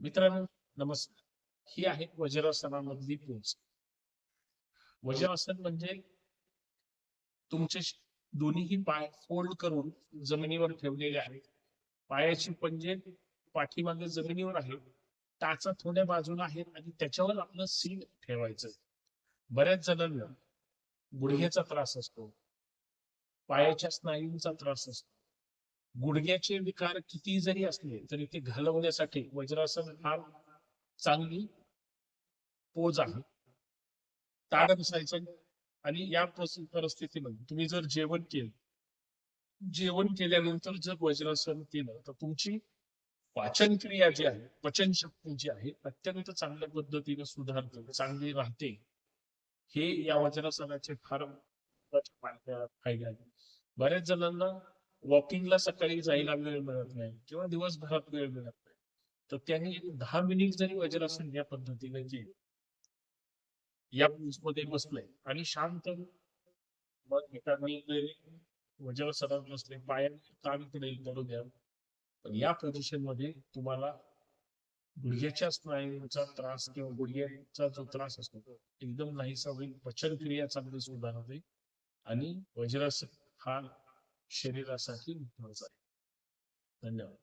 मित्रांनो नमस्कार. ही आहे वज्रासनामधली पोच. वज्रासन म्हणजे तुमचे दोन्हीही पाय फोल्ड करून जमिनीवर ठेवलेले आहेत. पायाची पंजे पाठीमागे जमिनीवर आहे टाचा थोड्या बाजूला आहे आणि त्याच्यावर आपलं सीन ठेवायचं. बऱ्याच जणांना गुडघ्याचा त्रास असतो. पायाच्या स्नायूंचा त्रास असतो. गुडघ्याचे विकार किती जरी असले तरी ते घालवण्यासाठी वज्रासन फार चांगली पोज आहे. ताड बसायचं आणि या परिस्थितीमध्ये तुम्ही जर जेवण केलं जेवण केल्यानंतर जर वज्रासन केलं तर तुमची पाचन क्रिया जी आहे पचनशक्ती जी आहे अत्यंत चांगल्या पद्धतीने सुधारते चांगली राहते. हे या वज्रासनाचे फार फायदे आहेत. बऱ्याच जणांना वॉकिंगला सकाळी जायला वेळ मिळत नाही किंवा दिवसभरात वेळ मिळत नाही. तर त्यांनी एक दहा मिनिट जरी वज्रासन या पद्धतीने जे या मध्ये बसले आणि शांत मग एकाने जरी वज्रासनात बसले पायाने ताण इकडे करू द्या. पण या पोझिशनमध्ये तुम्हाला गुडघ्याच्या स्नायूंचा त्रास किंवा गुडघ्याचा जो त्रास असतो तो एकदम नाहीसा होईल. पचन क्रिया चांगली सुधारते आणि वज्रासन हा शरीरासाठी महत्वाचं आहे. धन्यवाद.